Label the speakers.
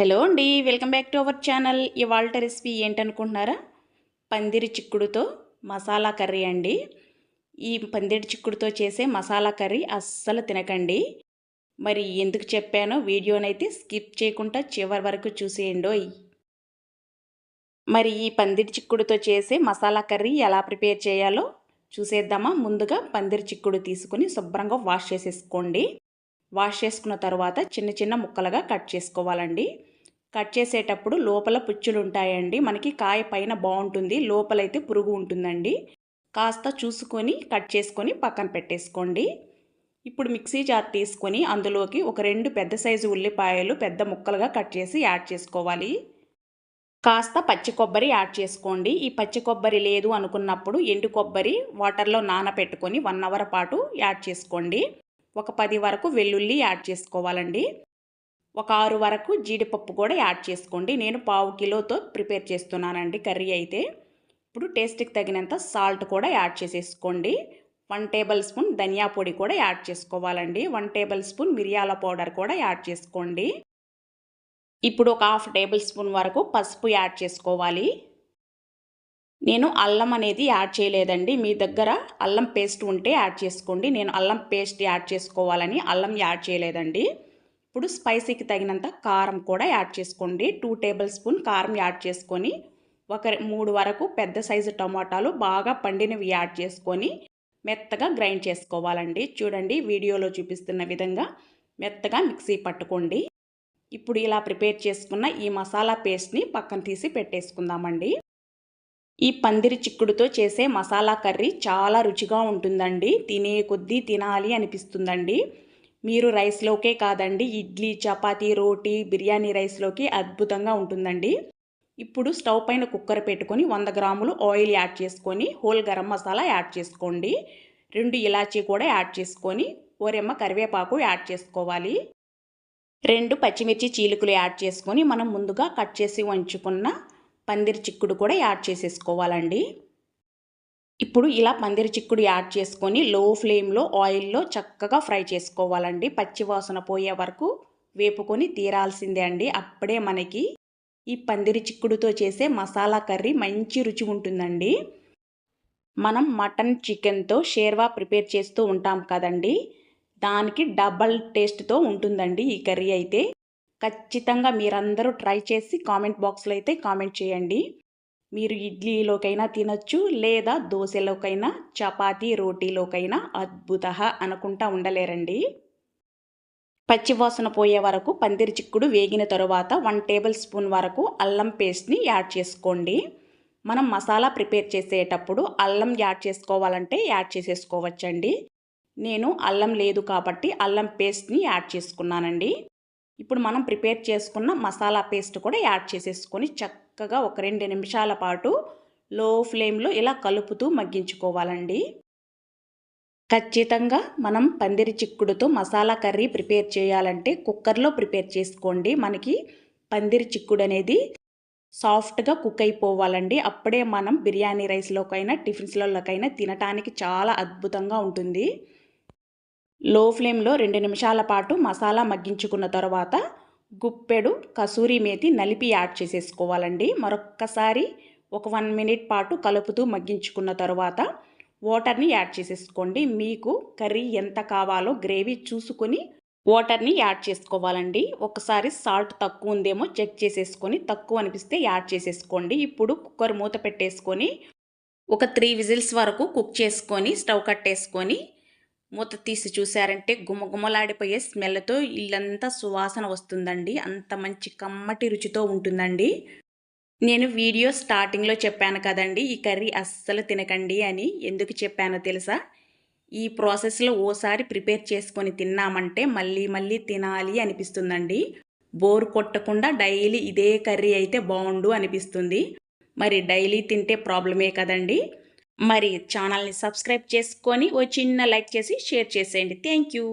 Speaker 1: Hello అండి welcome back to our channel. ఇవాళ recipe ఏంటనుకుంటున్నారా? పందిరి చిక్కుడుతో మసాలా కర్రీ అండి. ఈ పందిరి చిక్కుడుతో చేసే మసాలా కర్రీ అస్సలు తినకండి. మరి ఎందుకు చెప్పానో వీడియోనైతే స్కిప్ చేయకుండా చివరి వరకు చూసేయండోయ్. మరి ఈ పందిరి చిక్కుడుతో చేసే మసాలా కర్రీ ఎలా ప్రిపేర్ చేయాలో చూసేద్దామా? ముందుగా పందిరి చిక్కుడు తీసుకుని శుభ్రంగా వాష్ చేసేసుకోండి. వాష్ చేసుకున్న తర్వాత చిన్న చిన్న ముక్కలుగా కట్ చేసుకోవాలండి. కట్ చేసేటప్పుడు లోపల పుచ్చులు ఉంటాయండి మనకి కాయ పైన బాగుంటుంది. లోపలైతే పురుగు ఉంటుందండి. కాస్త చూసుకొని కట్ చేసుకొని పక్కన పెట్టేసుకోండి. ఇప్పుడు మిక్సీ జార్ తీసుకొని అందులోకి ఒక రెండు పెద్ద సైజు ఉల్లిపాయలు పెద్ద ముక్కలుగా కట్ చేసి యాడ్ చేసుకోవాలి. కాస్త పచ్చి కొబ్బరి యాడ్ చేసుకోండి. ఈ పచ్చి కొబ్బరి లేదు అనుకున్నప్పుడు ఎండు కొబ్బరి వాటర్లో నానబెట్టుకొని వన్ అవర్ పాటు యాడ్ చేసుకోండి. ఒక పది వరకు వెల్లుల్లి యాడ్ చేసుకోవాలండి. ఒక ఆరు వరకు జీడిపప్పు కూడా యాడ్ చేసుకోండి. నేను పావు కిలోతో ప్రిపేర్ చేస్తున్నానండి కర్రీ అయితే. ఇప్పుడు టేస్ట్కి తగినంత సాల్ట్ కూడా యాడ్ చేసేసుకోండి. వన్ టేబుల్ స్పూన్ ధనియా పొడి కూడా యాడ్ చేసుకోవాలండి. వన్ టేబుల్ స్పూన్ మిరియాల పౌడర్ కూడా యాడ్ చేసుకోండి. ఇప్పుడు ఒక హాఫ్ టేబుల్ స్పూన్ వరకు పసుపు యాడ్ చేసుకోవాలి. నేను అల్లం అనేది యాడ్ చేయలేదండి. మీ దగ్గర అల్లం పేస్ట్ ఉంటే యాడ్ చేసుకోండి. నేను అల్లం పేస్ట్ యాడ్ చేసుకోవాలని అల్లం యాడ్ చేయలేదండి. ఇప్పుడు స్పైసీకి తగినంత కారం కూడా యాడ్ చేసుకోండి. టూ టేబుల్ స్పూన్ కారం యాడ్ చేసుకొని ఒక మూడు వరకు పెద్ద సైజు టమాటాలు బాగా పండినవి యాడ్ చేసుకొని మెత్తగా గ్రైండ్ చేసుకోవాలండి. చూడండి వీడియోలో చూపిస్తున్న విధంగా మెత్తగా మిక్సీ పట్టుకోండి. ఇప్పుడు ఇలా ప్రిపేర్ చేసుకున్న ఈ మసాలా పేస్ట్ని పక్కన తీసి పెట్టేసుకుందామండి. ఈ పందిరి చిక్కుడుతో చేసే మసాలా కర్రీ చాలా రుచిగా ఉంటుందండి. తినే కొద్దీ తినాలి అనిపిస్తుందండి. మీరు రైస్లోకే కాదండి ఇడ్లీ చపాతీ రోటీ బిర్యానీ రైస్లోకి అద్భుతంగా ఉంటుందండి. ఇప్పుడు స్టవ్ పైన కుక్కర్ పెట్టుకొని వంద గ్రాములు ఆయిల్ యాడ్ చేసుకొని హోల్ గరం మసాలా యాడ్ చేసుకోండి. రెండు ఇలాచీ కూడా యాడ్ చేసుకొని ఓరెమ్మ కరివేపాకు యాడ్ చేసుకోవాలి. రెండు పచ్చిమిర్చి చీలుకులు యాడ్ చేసుకొని మనం ముందుగా కట్ చేసి వంచుకున్న పందిరి చిక్కుడు కూడా యాడ్ చేసేసుకోవాలండి. ఇప్పుడు ఇలా పందిరి చిక్కుడు యాడ్ చేసుకొని లో ఫ్లేమ్లో ఆయిల్లో చక్కగా ఫ్రై చేసుకోవాలండి. పచ్చివాసన పోయే వరకు వేపుకొని తీరాల్సిందే అండి. అప్పుడే మనకి ఈ పందిరి చిక్కుడుతో చేసే మసాలా కర్రీ మంచి రుచి ఉంటుందండి. మనం మటన్ చికెన్తో షేర్వా ప్రిపేర్ చేస్తూ ఉంటాం కదండి. దానికి డబల్ టేస్ట్తో ఉంటుందండి ఈ కర్రీ అయితే. ఖచ్చితంగా మీరందరూ ట్రై చేసి కామెంట్ బాక్స్లో అయితే కామెంట్ చేయండి. మీరు ఇడ్లీలోకైనా తినచ్చు లేదా దోశలోకైనా చపాతీ రోటీలోకైనా అద్భుత అనుకుంటా ఉండలేరండి. పచ్చివాసన పోయే వరకు పందిరి చిక్కుడు వేగిన తరువాత వన్ టేబుల్ స్పూన్ వరకు అల్లం పేస్ట్ని యాడ్ చేసుకోండి. మనం మసాలా ప్రిపేర్ చేసేటప్పుడు అల్లం యాడ్ చేసుకోవాలంటే యాడ్ చేసేసుకోవచ్చండి. నేను అల్లం లేదు కాబట్టి అల్లం పేస్ట్ని యాడ్ చేసుకున్నానండి. ఇప్పుడు మనం ప్రిపేర్ చేసుకున్న మసాలా పేస్ట్ కూడా యాడ్ చేసేసుకొని చక్కగా ఒక రెండు నిమిషాల పాటు లో ఫ్లేమ్లో ఇలా కలుపుతూ మగ్గించుకోవాలండి. ఖచ్చితంగా మనం పందిరి చిక్కుడుతో మసాలా కర్రీ ప్రిపేర్ చేయాలంటే కుక్కర్లో ప్రిపేర్ చేసుకోండి. మనకి పందిరి చిక్కుడు అనేది సాఫ్ట్గా కుక్ అయిపోవాలండి. అప్పుడే మనం బిర్యానీ రైస్లోకైనా టిఫిన్స్లలోకైనా తినటానికి చాలా అద్భుతంగా ఉంటుంది. లో ఫ్లేమ్లో రెండు నిమిషాల పాటు మసాలా మగ్గించుకున్న తర్వాత గుప్పెడు కసూరి మేతి నలిపి యాడ్ చేసేసుకోవాలండి. మరొక్కసారి ఒక వన్ మినిట్ పాటు కలుపుతూ మగ్గించుకున్న తర్వాత వాటర్ని యాడ్ చేసేసుకోండి. మీకు కర్రీ ఎంత కావాలో గ్రేవీ చూసుకొని వాటర్ని యాడ్ చేసుకోవాలండి. ఒకసారి సాల్ట్ తక్కువ ఉందేమో చెక్ చేసేసుకొని తక్కువ అనిపిస్తే యాడ్ చేసేసుకోండి. ఇప్పుడు కుక్కర్ మూత పెట్టేసుకొని ఒక త్రీ విజిల్స్ వరకు కుక్ చేసుకొని స్టవ్ కట్టేసుకొని మూత తీసి చూశారంటే గుమగుమలాడిపోయే స్మెల్తో ఇల్లంతా సువాసన వస్తుందండి. అంత మంచి కమ్మటి రుచితో ఉంటుందండి. నేను వీడియో స్టార్టింగ్లో చెప్పాను కదండి ఈ కర్రీ అస్సలు తినకండి అని. ఎందుకు చెప్పానో తెలుసా? ఈ ప్రాసెస్లో ఓసారి ప్రిపేర్ చేసుకొని తిన్నామంటే మళ్ళీ మళ్ళీ తినాలి అనిపిస్తుందండి. బోర్ కొట్టకుండా డైలీ ఇదే కర్రీ అయితే బాగుండు అనిపిస్తుంది. మరి డైలీ తింటే ప్రాబ్లమే కదండి. మరి ఛానల్ని సబ్స్క్రైబ్ చేసుకొని ఓ చిన్న లైక్ చేసి షేర్ చేసేయండి. Thank you